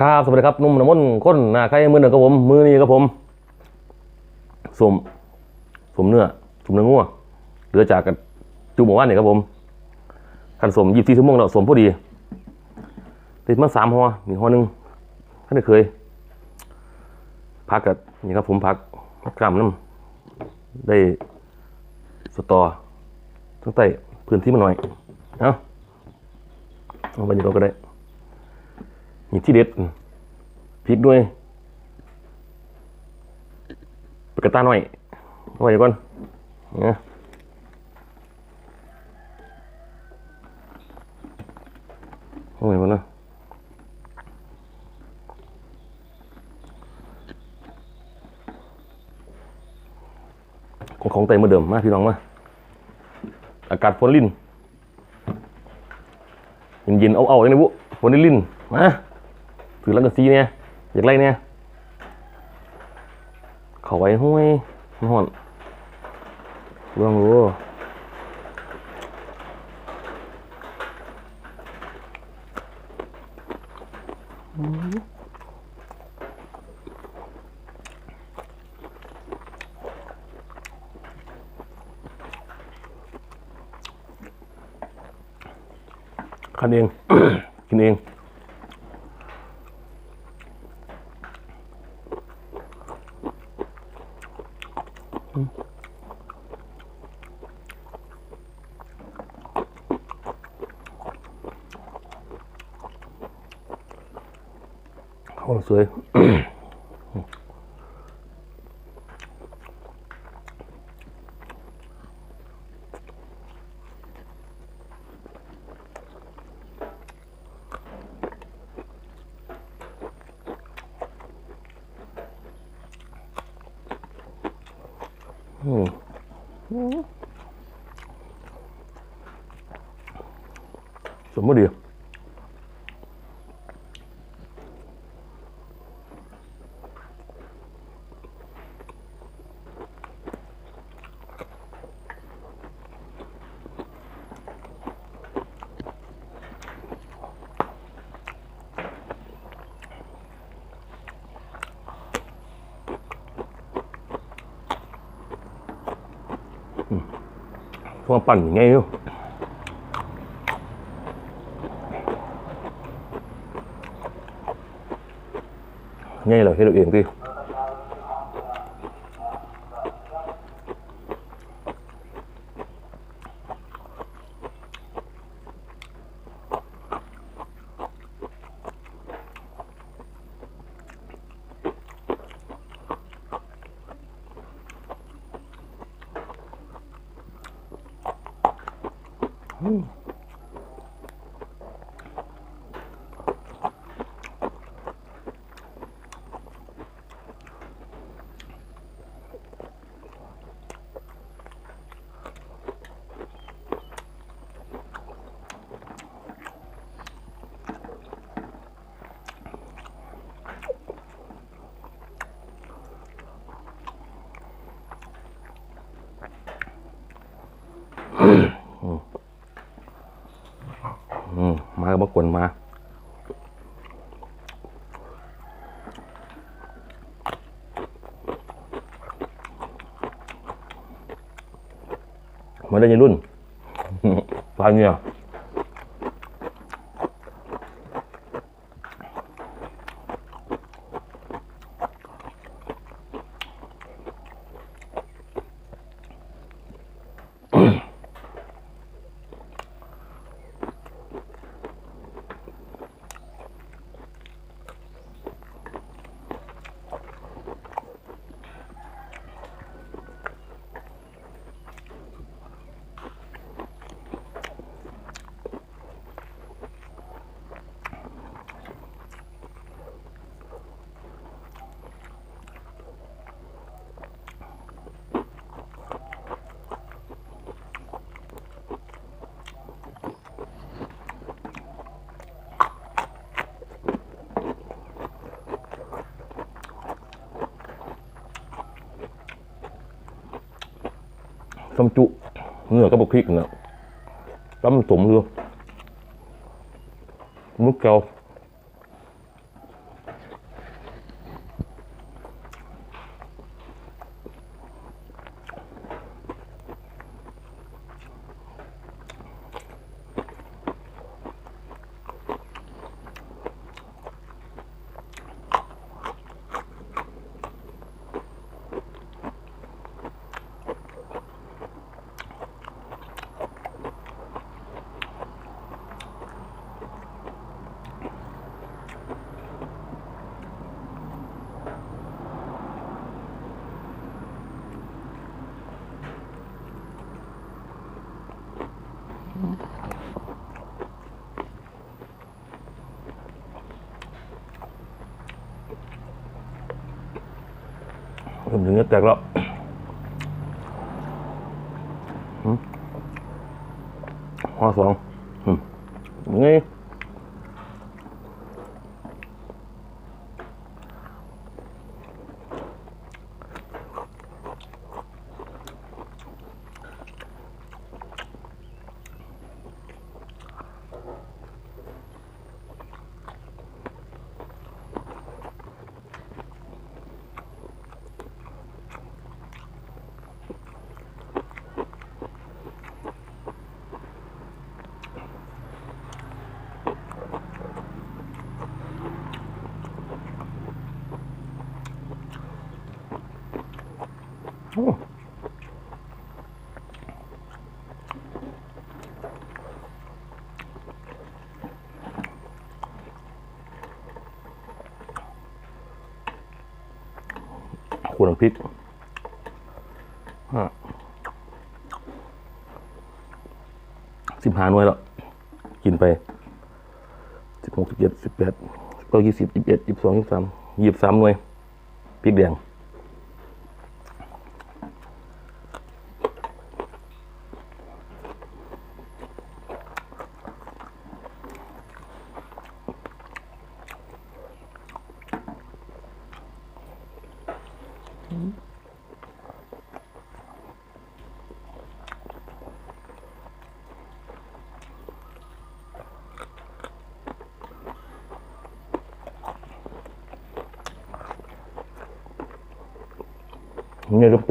ครับสวัสดีครับนุ่มน้ำมนต์ก้นหน้าใครมือหนึ่งกับผม มือนี้กับผมสมสมเนื้อสมเนื้องัวเหลือจากกันจูหมู่บ้านนี่ครับผมขันสมยี่สิบชั่วโมงแล้วสมพอดีติดมาสามหอมีหอหนึ่งท่านได้เคย พักกับนี่ครับผมพักกล้ามน้ำได้สตอตั้งแต่พื้นที่มาหน่อย เอาเอาไปดีกว่ก็ได้ นี่ที่เด็ดพริกด้วยปกกาตาหน่อยเอาไว้เดี๋ยวก่อนเนี่ยเอาไว้ก่อนนะของของเต็มเหมือนเดิมมาพี่น้องมา อากาศฝนลิ่นเย็นๆเอาๆอย่างนี้บุฝนลิ่นมา ถือลังกะซีเนี่ยอยากไล่เนี่ยขาไว้ห้วยมันห่อนเรื่องรู้คันเอง โอ้สวย อืมสมมติดี เพราะว่าปั่นยังไงอยู่ไงเหรอให้เรา เองดิอืมมา ก็มากวนมามาได้ยังรุ่นปลาเนี่ย ส้มจุเนื้อก็บกพริกเนี่ยต้มสมเลยมุกแก้ว เริ่มถึงเนื้อแตกแล้วข้อสอง ขวดน้ำพริกสิบห้าหน่วยแล้วกินไปสิบหกสิบเจ็ดสิบแปดสิบเก้ายี่สิบยี่สิบเอ็ดยี่สิบสองยี่สิบสามยี่สิบสามหน่วยพริกแดง เนี่ยรูปแ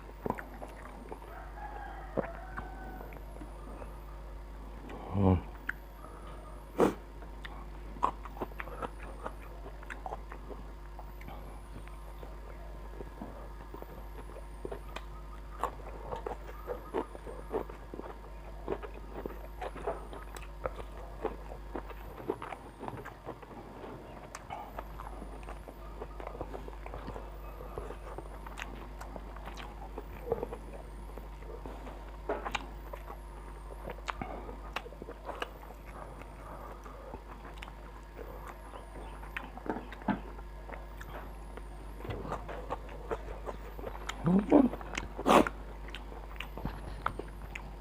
บบแล้วทำยังไง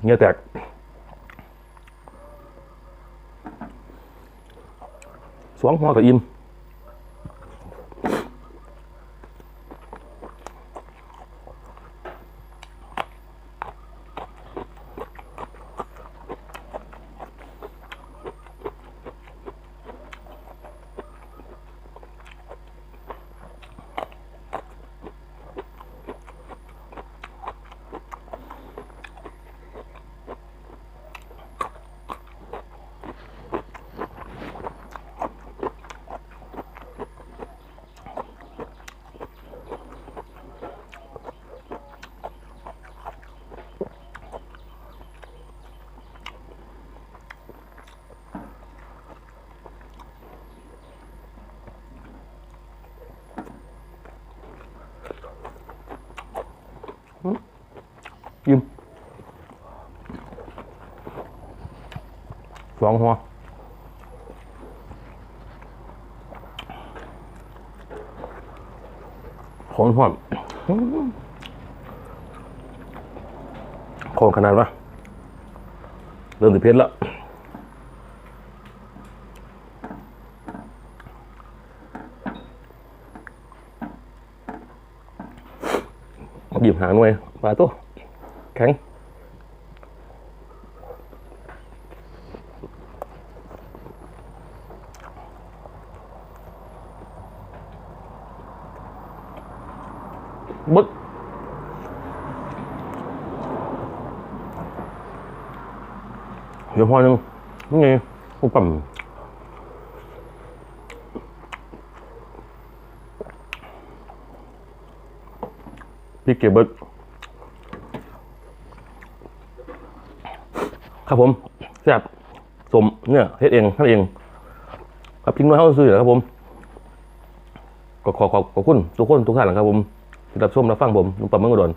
เหงี้ยแตกสองหัวกับอิ่มอิ่ม สองหัวของหอมของขนาดวะเริ่มติดเพชรแล้วหยิบหาหน่วยปลาตัวแข็ง บึกเดี๋ยวพอหนึงนี่ไงอุปั่มพี่เก็บเบิดครับผมแซ่บสมเนี่ยเฮ็ดเองทำเอง ครับทิ้งไว้เข้าซื้อครับผมก็ขอขอขอบคุณทุกคนทุกท่านนะครับผม ที่รับชมรับฟังผมลุงปั๊มเมืองอุดร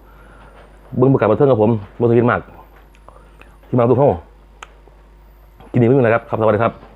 เบื้องประกาศบันเทิงกับผมบ่สกินมาก ที่มาทุกห้องกินดีไม่มีนะครับ ครับสวัสดีครับ